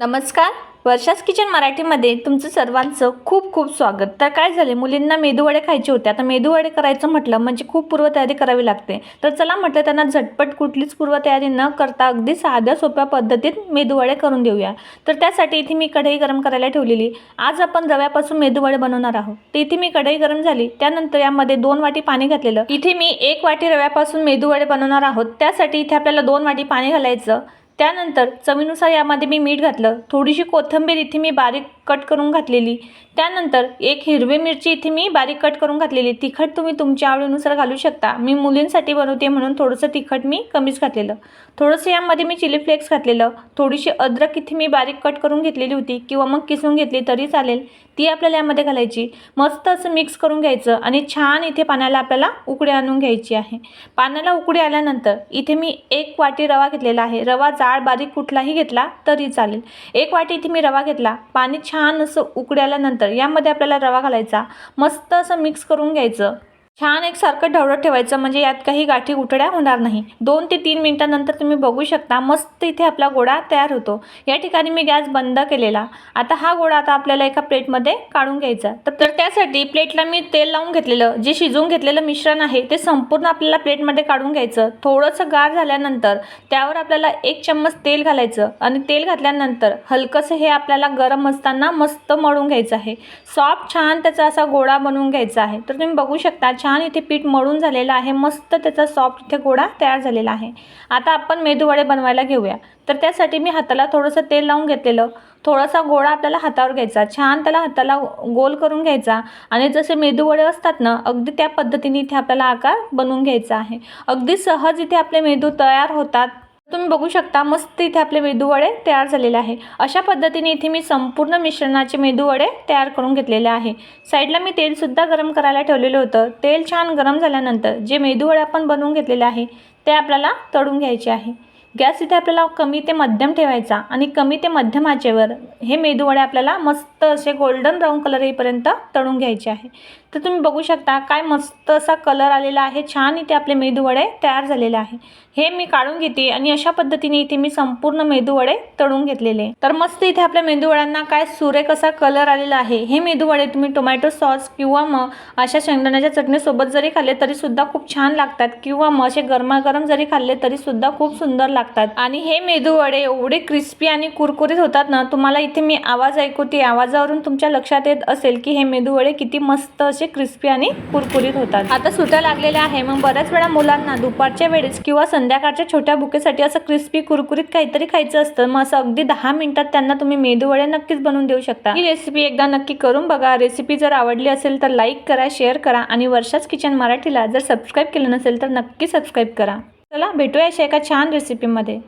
नमस्कार. वर्षास किचन मराठीमध्ये तुमचं सर्वांचं खूप खूप स्वागत. तर काय झाले? मुलींना मेदूवडे खायचे होते. आता मेदूवडे करायचं म्हटलं म्हणजे खूप पूर्वतयारी करावी लागते. तर चला म्हटलं त्यांना झटपट कुठलीच पूर्वतयारी न करता अगदी साध्या सोप्या पद्धतीत मेदूवडे करून देऊया. तर त्यासाठी इथे मी कढई गरम करायला ठेवलेली. आज आपण रव्यापासून मेदूवडे बनवणार आहोत. तर इथे मी कढई गरम झाली. त्यानंतर यामध्ये दोन वाटी पाणी घातलेलं. इथे मी एक वाटी रव्यापासून मेदूवडे बनवणार आहोत. त्यासाठी इथे आपल्याला दोन वाटी पाणी घालायचं. त्यानंतर चवीनुसार यामध्ये मी मीठ घातलं थोडीशी कोथिंबीर इथे मी बारीक कट करून घातलेली. त्यानंतर एक हिरवी मिरची इथे मी बारीक कट करून घातलेली. तिखट तुम्ही तुमच्या आवडीनुसार घालू शकता. मी मुलींसाठी बनवते म्हणून थोडंसं तिखट मी कमीच घातलेलं. थोडंसं यामध्ये मी चिली फ्लेक्स घातलेलं. थोडीशी अद्रक इथे मी बारीक कट करून घेतलेली होती किंवा मग किसून घेतली तरी चालेल. ती आपल्याला यामध्ये घालायची. मस्त असं मिक्स करून घ्यायचं आणि छान इथे पाण्याला आपल्याला उकडी आणून घ्यायची आहे. पाण्याला उकडी आल्यानंतर इथे मी एक वाटी रवा घेतलेला आहे. रवा डाळ बारीक कुठलाही घेतला तरी चालेल. एक वाटी इथे मी रवा घेतला. पाणी छान असं उकड्याल्यानंतर यामध्ये आपल्याला रवा घालायचा. मस्त असं मिक्स करून घ्यायचं. छान एकसारखं ढवळत ठेवायचं म्हणजे यात काही गाठी उठड्या होणार नाही. दोन ते तीन मिनटानंतर तुम्ही बघू शकता मस्त इथे आपला गोळा तयार होतो. या ठिकाणी मी गॅस बंद केलेला. आता हा गोळा आता आपल्याला एका प्लेटमध्ये काढून घ्यायचा. तर तर त्यासाठी प्लेटला मी तेल लावून घेतलेलं जे शिजवून घेतलेलं मिश्रण आहे ते संपूर्ण आपल्याला प्लेटमध्ये काढून घ्यायचं. थोडंसं गार झाल्यानंतर त्यावर आपल्याला एक चम्मच तेल घालायचं आणि तेल घातल्यानंतर हलकंसं हे आपल्याला गरम असताना मस्त मळून घ्यायचं आहे. सॉफ्ट छान त्याचा असा गोळा बनवून घ्यायचा आहे. तर तुम्ही बघू शकता छान इथे पीठ मळून झालेलं आहे. मस्त त्याचा सॉफ्ट इथे गोळा तयार झालेला आहे. आता आपण मेदूवडे बनवायला घेऊया. तर त्यासाठी मी हाताला थोडंसं तेल लावून घेतलेलं. थोडासा गोळा आपल्याला हातावर घ्यायचा. छान त्याला हाताला गोल करून घ्यायचा. आणि जसे मेदूवडे असतात ना अगदी त्या पद्धतीने इथे आपल्याला आकार बनवून घ्यायचा आहे. अगदी सहज इथे आपले मेदू तयार होतात. तुम्ही बघू शकता मस्त इथे आपले मेदूवडे तयार झालेले आहे. अशा पद्धतीने इथे मी संपूर्ण मिश्रणाचे मेदूवडे तयार करून घेतलेले आहे. साईडला मी तेलसुद्धा गरम करायला ठेवलेलं होतं. तेल छान गरम झाल्यानंतर जे मेदूवडे आपण बनवून घेतलेले आहे ते आपल्याला तळून घ्यायचे आहे. गॅस इथे आपल्याला कमी ते मध्यम ठेवायचा आणि कमी ते मध्यम आचेवर हे मेदूवडे आपल्याला मस्त असे गोल्डन ब्राऊन कलर येईपर्यंत तळून घ्यायचे आहे. तर तुम्ही बघू शकता काय मस्त असा कलर आलेला आहे. छान इथे आपले मेदूवडे तयार झालेले आहे. हे मी काढून घेते आणि अशा पद्धतीने इथे मी संपूर्ण मेदूवडे तळून घेतलेले. तर मस्त इथे आपल्या मेदूवड्यांना काय सुरेख असा कलर आलेला आहे. हे मेदूवडे तुम्ही टोमॅटो सॉस किंवा मग अशा शेंगदाण्याच्या चटणीसोबत जरी खाल्ले तरीसुद्धा खूप छान लागतात. किंवा मग असे गरमागरम जरी खाल्ले तरीसुद्धा खूप सुंदर लागतात. आणि हे मेदूवडे एवढे क्रिस्पी आणि कुरकुरीत होतात ना तुम्हाला इथे मी आवाज ऐकवते आवाजावरून तुमच्या लक्षात येत असेल की हे मेदूवडे किती मस्त असे क्रिस्पी आणि कुरकुरीत होतात. आता सुट्या लागलेल्या आहे मग बऱ्याच वेळा मुलांना दुपारच्या वेळेस किंवा संध्याकाळच्या छोट्या बुकेसाठी असं क्रिस्पी कुरकुरीत काहीतरी खायचं असतं मग असं अगदी दहा मिनिटात त्यांना तुम्ही मेदूवडे नक्कीच बनवून देऊ शकता. ही रेसिपी एकदा नक्की करून बघा. रेसिपी जर आवडली असेल तर लाईक करा शेअर करा आणि वर्षाच किचन मराठीला जर सबस्क्राईब केलं नसेल तर नक्की सबस्क्राईब करा. चला भेटूया अशा एका छान रेसिपीमध्ये